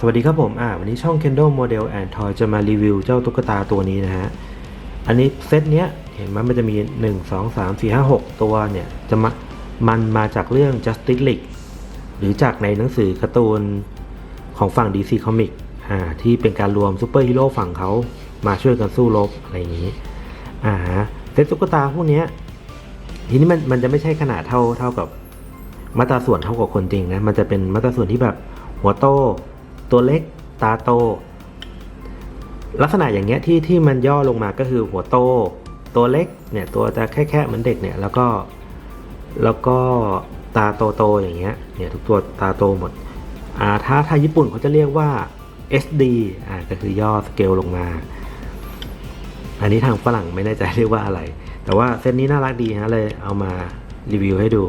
สวัสดีครับผมอ่าวันนี้ช่อง Kendall Model and Toy จะมารีวิวเจ้าตุ๊กตาตัวนี้นะฮะ อันนี้เซตเนี้ยเห็นไหมมันจะมี 1 2 3 4 5 6 ตัวเนี่ยจะมามันมาจากเรื่อง Justice League หรือจากในหนังสือการ์ตูนของฝั่ง DC Comic อ่าที่เป็นการรวมซูเปอร์ฮีโร่ฝั่งเขามาช่วยกันสู้รบอะไรอย่างนี้อ่าเซตตุ๊กตาพวกเนี้ยทีนี้มันมันจะไม่ใช่ขนาดเท่าเท่ากับมาตราส่วนเท่ากับคนจริงนะมันจะเป็นมาตราส่วนที่แบบหัวโต ตัวเล็กตาโต ลักษณะอย่างเงี้ยที่ที่มันย่อลงมาก็คือหัวโต ตัวเล็กเนี่ยตัวจะแค่แค่เหมือนเด็กเนี่ยแล้วก็แล้วก็ตาโตโตๆอย่างเงี้ยเนี่ยทุกตัวตาโตหมดอ่าถ้าถ้าญี่ปุ่นเขาจะเรียกว่า SD อ่าก็คือย่อสเกลลงมา อันนี้ทางฝรั่งไม่แน่ใจเรียกว่าอะไร แต่ว่าเซตนี้น่ารักดีฮะเลยเอามารีวิวให้ดู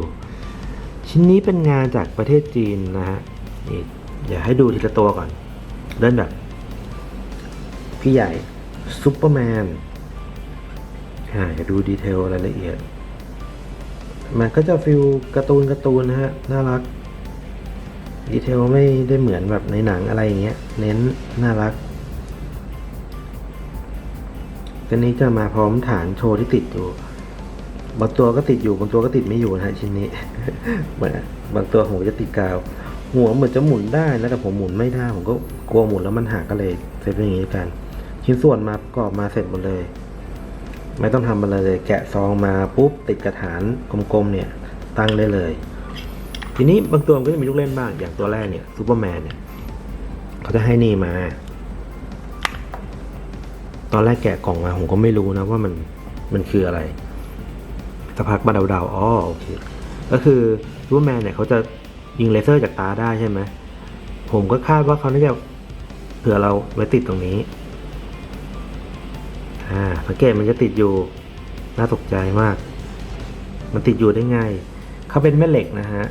ชิ้นนี้เป็นงานจากประเทศจีนนะฮะนี่ อย่าให้ดูทีละตัวก่อน เริ่มแบบ พี่ใหญ่ซูเปอร์แมนอ่าอย่าดูดีเทลรายละเอียด มันก็จะฟิลการ์ตูนการ์ตูนนะฮะ น่ารัก ดีเทลไม่ได้เหมือนแบบในหนังอะไรอย่างเงี้ย เน้นน่ารักตัวนี้จะมาพร้อมฐานโชว์ที่ติดอยู่บางตัวก็ติดอยู่บางตัวก็ติดไม่อยู่นะฮะชิ้นนี้ เหมือนบางตัวผมจะติดกาว หัวเหมือนจะหมุนได้นะแต่ผมหมุนไม่ได้ผมก็กลัวหมุนแล้วมันหักก็เลยเซตเป็นอย่างนี้กัน ชิ้นส่วนมาประกอบมาเสร็จหมดเลย ไม่ต้องทำอะไรเลยแกะซองมาปุ๊บติดกระถานกลมๆเนี่ย ตั้งได้เลย ทีนี้บางตัวมันก็จะมีลูกเล่นบ้างอย่างตัวแรกเนี่ยซูเปอร์แมนเนี่ยเขาจะให้นี่มา ตอนแรกแกะกล่องมาผมก็ไม่รู้นะว่ามันมันคืออะไรสักพักมาเดาๆอ๋อโอเค ก็คือซูเปอร์แมนเนี่ยเขาจะ ยิงเลเซอร์จากตาได้ใช่ไหมผมก็คาดว่าเขาน่าจะเผื่อเราไว้ติดตรงนี้อ่าสังเกตมันจะติดอยู่น่าตกใจมาก มันติดอยู่ได้ไงเขาเป็นแม่เหล็กนะฮะ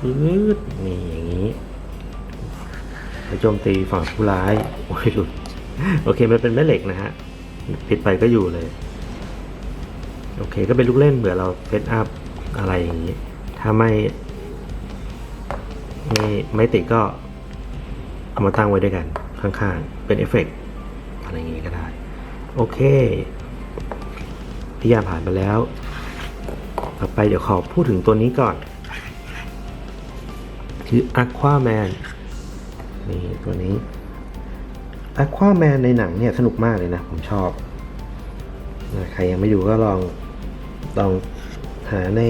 ปื๊ดนี่อย่างนี้ไปโจมตีฝั่งผู้ร้ายโอ้ยหลุดโอเคมันเป็นแม่เหล็กนะฮะติดไปก็อยู่เลยโอเคก็เป็นลูกเล่นเผื่อเราเซตอัพอะไรอย่างนี้ ถ้าไม่ ไม่ไม่ติดก็เอามาตั้งไว้ด้วยกันข้างๆ เป็นเอฟเฟกต์อะไรอย่างนี้ก็ได้ โอเคพี่ยาผ่านไปแล้ว ต่อไปเดี๋ยวขอพูดถึงตัวนี้ก่อน คือ Aquaman นี่ตัวนี้ Aquaman ในหนังเนี่ยสนุกมากเลยนะ ผมชอบ ใครยังไม่ดูก็ลองลองหาใน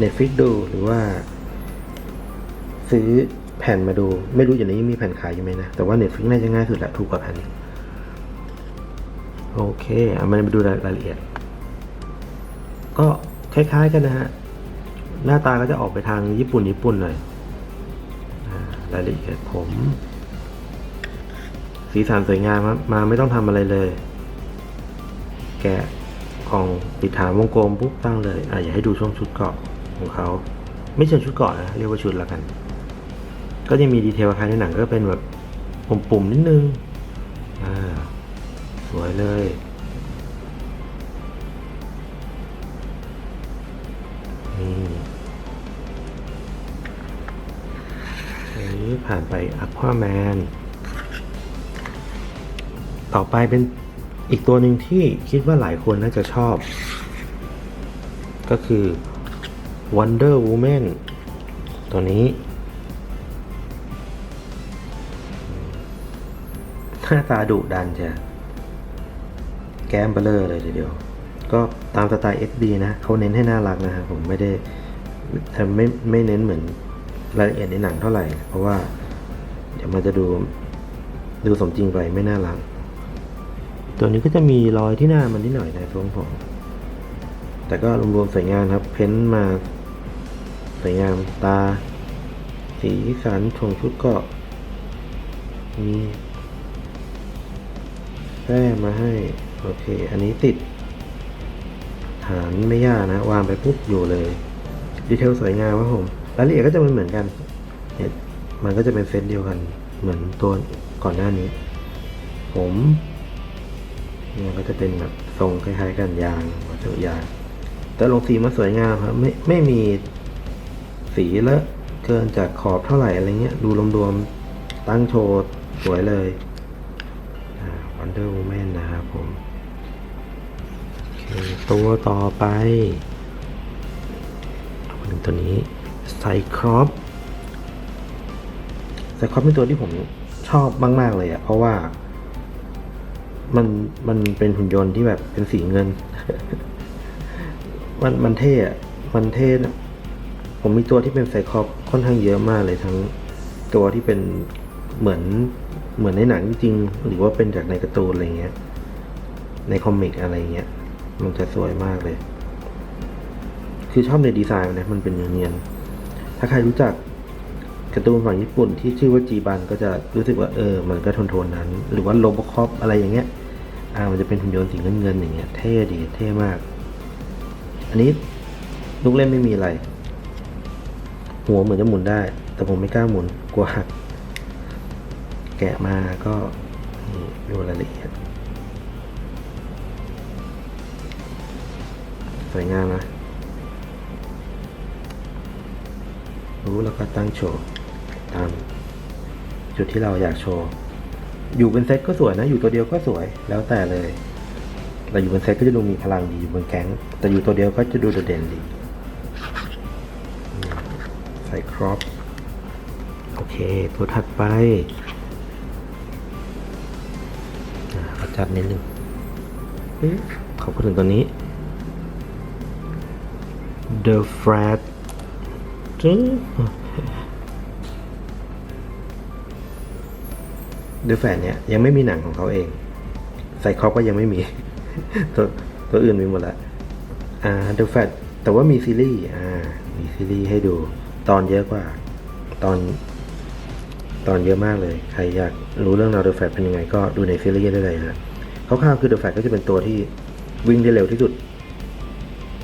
Netflix ดูหรือว่า ซื้อแผ่นมาดู ไม่รู้อย่างนี้ยังมีแผ่นขายอยู่ไหมนะ แต่ว่า Netflix น่าจะง่ายสุดแหละถูกกว่าแผ่นโอเคเอามาดูรายละเอียด ก็คล้ายๆกันนะฮะ หน้าตาก็จะออกไปทางญี่ปุ่นญี่ปุ่นหน่อยรายละเอียดผม สีสันสวยงามครับมาไม่ต้องทำอะไรเลย แกะกล่องปิดฐานวงกลมปุ๊บตั้งเลยอะอย่าให้ดูช่วงชุดเกาะของเขา ไม่เชิงชุดเกาะนะ เรียกว่าชุดละกัน ก็ยังมีดีเทลคล้ายในหนังก็เป็นแบบปุ่มๆนิดนึง อ่า สวยเลย นี่นี้ผ่านไป Aquaman ต่อไปเป็นอีกตัวหนึ่งที่คิดว่าหลายคนน่าจะชอบ ก็คือ Wonder Woman ตัวนี้ หน้าตาดุดันใช่แก้มเบลเลอร์เลยทีเดียว ก็ตามสไตล์ SD นะเขาเน้นให้น่ารักนะครับผมไม่ได้ไม่ไม่เน้นเหมือนรายละเอียดในหนังเท่าไหร่ เพราะว่า เดี๋ยวมันจะดูดูสมจริงไปไม่น่ารัก ตัวนี้ก็จะมีรอยที่หน้ามันนิดหน่อยนะทรงผมแต่ก็รวมๆสวยงามครับ เพ้นท์มาสวยงามตา สีสันชงชุดก็มี แต้มมาให้ โอเค อันนี้ติด ฐานไม่ยากนะ วางไปปุ๊บอยู่เลย ดีเทลสวยงามครับผมรายละเอียดก็จะเป็นเหมือนกันเนี่ยมันก็จะเป็นเซตเดียวกัน เหมือนตัวก่อนหน้านี้ ผมเนี่ยก็จะเป็นแบบทรงคล้ายๆกันยางวัสดุยางแต่ลงสีมาสวยงามครับ ไม่ไม่มีสีเลอะเกินจากขอบเท่าไหร่อะไรเงี้ย ดูรวมๆตั้งโชว์สวยเลย Wonder Woman นะครับผมตัวต่อไปเอามาถึงตัวนี้ไซครอปไซครอปเป็นตัวที่ผมชอบมาก ๆ เลยอะเพราะว่า มันมันเป็นหุ่นยนต์ที่แบบเป็นสีเงิน มันมันเท่อะมันเท่นะผมมีตัวที่เป็นไซครอปค่อนข้างเยอะมากเลยทั้งตัวที่เป็นเหมือน เหมือนในหนังจริงๆหรือว่าเป็นจากในการ์ตูนอะไรเงี้ย ในคอมิกอะไรเงี้ย มันจะสวยมากเลย คือชอบในดีไซน์นนะ มันเป็นเนียนๆถ้าใครรู้จักการ์ตูนฝั่งญี่ปุ่นที่ชื่อว่าจีบันก็จะรู้สึกว่าเออ มันก็โทนๆนั้น หรือว่าโลบคอปอะไรอย่างเงี้ย อ่า มันจะเป็นหุ่นยนต์สีเงินๆอย่างเงี้ย เท่ดี เท่มาก อันนี้ลูกเล่นไม่มีอะไร หัวเหมือนจะหมุนได้ แต่ผมไม่กล้าหมุน กลัวหัก แกะมาก็ดูรายละเอียด สวยงามนะรู้แล้วก็ตั้งโชว์ตามจุดที่เราอยากโชว์ อยู่เป็นเซตก็สวยนะ อยู่ตัวเดียวก็สวยแล้วแต่เลยแต่อยู่เป็นเซตก็จะดูมีพลังดีอยู่บนแก๊ง แต่อยู่ตัวเดียวก็จะดูโดดเด่นดี ใส่ครอป โอเค ตัวถัดไป อ่าขอจัดนิดนึงเอ๊ะขอพูดถึงตัวนี้ The Frat จึ๊ง The Frat เนี่ย ยังไม่มีหนังของเขาเองไซครอปก็ยังไม่มี ตัวตัวอื่นมีหมดแล้วอ่า The Frat แต่ว่ามีซีรีส์อ่า มีซีรีส์ให้ดู ตอนเยอะกว่า ตอน ตอนเยอะมากเลย ใครอยากรู้เรื่องราว The Frat เป็นยังไงก็ดูในซีรีส์ได้เลยนะ คร่าวๆคือ The Frat ก็จะเป็นตัวที่วิ่งได้เร็วที่สุด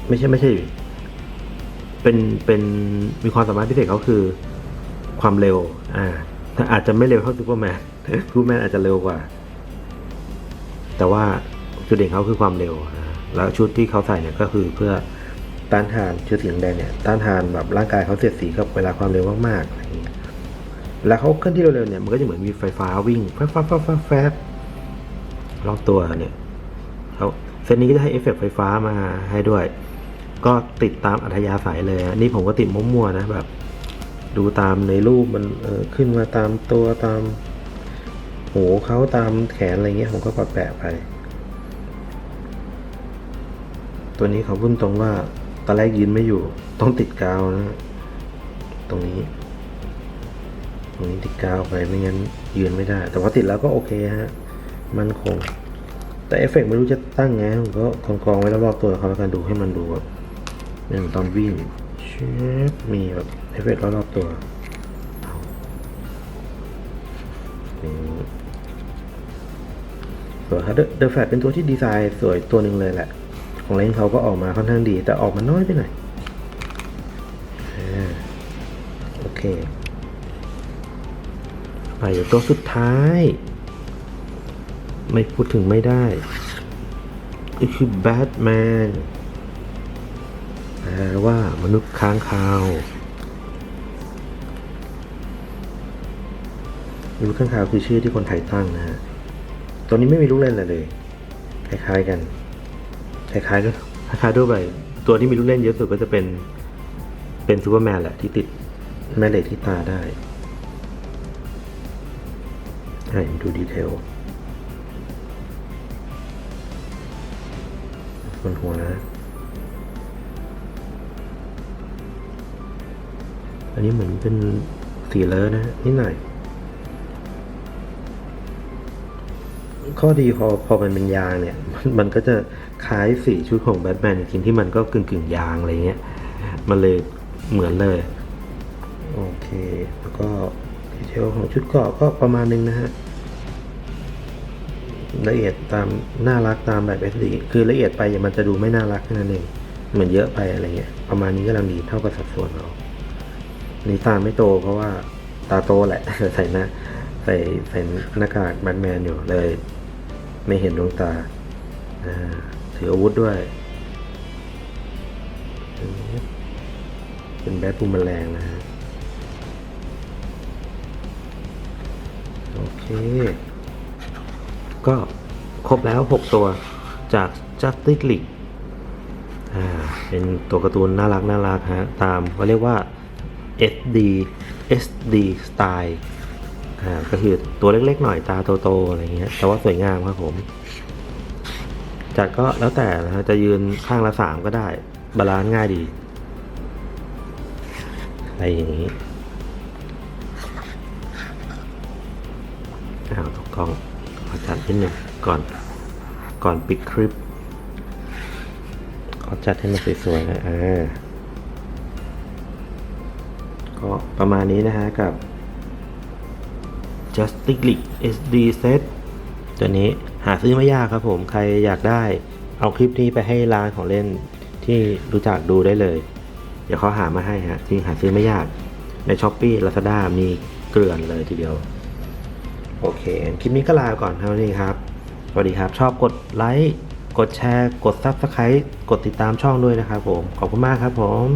ไม่ใช่ไม่ใช่ เป็นเป็นมีความสามารถพิเศษเขาคือความเร็ว อ่า ถ้าอาจจะไม่เร็วเท่าซูเปอร์แมนซูเปอร์แมนอาจจะเร็วกว่า แต่ว่าจุดเด่นเขาคือความเร็ว แล้วชุดที่เขาใส่เนี่ยก็คือเพื่อต้านทานชุดสีแดงเนี่ย ต้านทานแบบร่างกายเขาเสียดสีกับเวลาความเร็วมากๆอะไรอย่างเงี้ยแล้วเขาเคลื่อนที่เร็วๆเนี่ยมันก็จะเหมือนมีไฟฟ้าวิ่งแฟบแฟบแฟบแฟบแฟบ รอบตัวเนี่ยเขาเซตนี้ก็จะให้เอฟเฟกต์ไฟฟ้ามาให้ด้วย ก็ติดตามอัธยาศัยเลยนนี้ผมก็ติดมั่วๆนะแบบ ดูตามในรูปมันเออขึ้นมาตามตัวตามหูเขาตามแขนอะไรเงี้ยผมก็ปรับแปะไป ตัวนี้เขาพูดตรงว่าตอนแรกยืนไม่อยู่ ต้องติดกาวนะ ตรงนี้ ตรงนี้ติดกาวไปไม่งั้นยืนไม่ได้ แต่ว่าติดแล้วก็โอเคฮะ มันคง แต่เอฟเฟกต์ไม่รู้จะตั้งไงผมก็กองกองๆไว้รอบๆตัวเขาแล้วกันดูให้มันดูแบบอย่างตอนวิ่งเชฟมีแบบเอฟเฟกต์รอบๆตัวสวยครับเดอะแฟลเป็นตัวที่ดีไซน์สวยตัวหนึ่งเลยแหละ ของเล่นเขาก็ออกมาค่อนข้างดี แต่ออกมาน้อยไปหน่อยโอเค ไปตัวสุดท้าย ไม่พูดถึงไม่ได้ก็คือแบทแมนแปลว่ามนุษย์ค้างคาวมนุษย์ค้างคาวคือชื่อที่คนไทยตั้งนะฮะตัวนี้ไม่มีลูกเล่นอะไรเลย คล้ายๆกัน คล้ายๆก็คล้ายๆด้วยไปตัวที่มีลูกเล่นเยอะสุดก็จะเป็นเป็นซูเปอร์แมนแหละที่ติดแม่เหล็กที่ตาได้ให้ดูดีเทล บนหัวนะอันนี้เหมือนเป็นสีเลอะนะนิดหน่อยข้อดีพอพอมันเป็นยางเนี่ยมันมันก็จะคล้ายสีชุดของแบทแมนจริงที่มันก็กึ่งกึ่งยางอะไรเงี้ยมันเลยเหมือนเลย โอเค แล้วก็ดีเทลของชุดเกาะก็ประมาณนึงนะฮะ ละเอียดตามน่ารักตามแบบ SD คือละเอียดไปมันจะดูไม่น่ารักแค่นั้นเองเหมือนเยอะไปอะไรเงี้ยประมาณนี้ก็ลังดีเท่ากับสัดส่วนเรานี่ตาไม่โตเพราะว่าตาโตแหละใส่หน้าใส่ใส่หน้ากากแบทแมนอยู่เลย ไม่เห็นดวงตาถืออาวุธด้วย เป็นแบทปูมแรงนะฮะโอเค ก็ครบแล้ว 6 ตัวจาก Justice League อ่าเป็นตัวการ์ตูนน่ารักน่ารักฮะ ตามเขาเรียกว่า SD SD Style อ่าก็คือตัวเล็กๆหน่อยตาโตๆอะไรเงี้ย แต่ว่าสวยงามครับผม จัดก็แล้วแต่นะฮะ จะยืนข้างละสามก็ได้ บาลานซ์ง่ายดี อะไรอย่างนี้อ้าวตกกล้อง อจัดนิดหนึ่งก่อนก่อนปิดคลิปขอจัดให้มันสวยๆนะอ่าก็ประมาณนี้นะฮะกับ Justice League SD Set ตัวนี้หาซื้อไม่ยากครับผมใครอยากได้เอาคลิปนี้ไปให้ร้านของเล่นที่รู้จักดูได้เลย เดี๋ยวเขาหามาให้ฮะจริงหาซื้อไม่ยากใน s h อ p e e Lazada มีเกลื่อนเลยทีเดียว โอเคคลิปนี้ก็ลาก่อนเท่านี้ครับ สวัสดีครับ ชอบกดไลค์ กดแชร์ กด Subscribe กดติดตามช่องด้วยนะครับผม ขอบคุณมากครับผม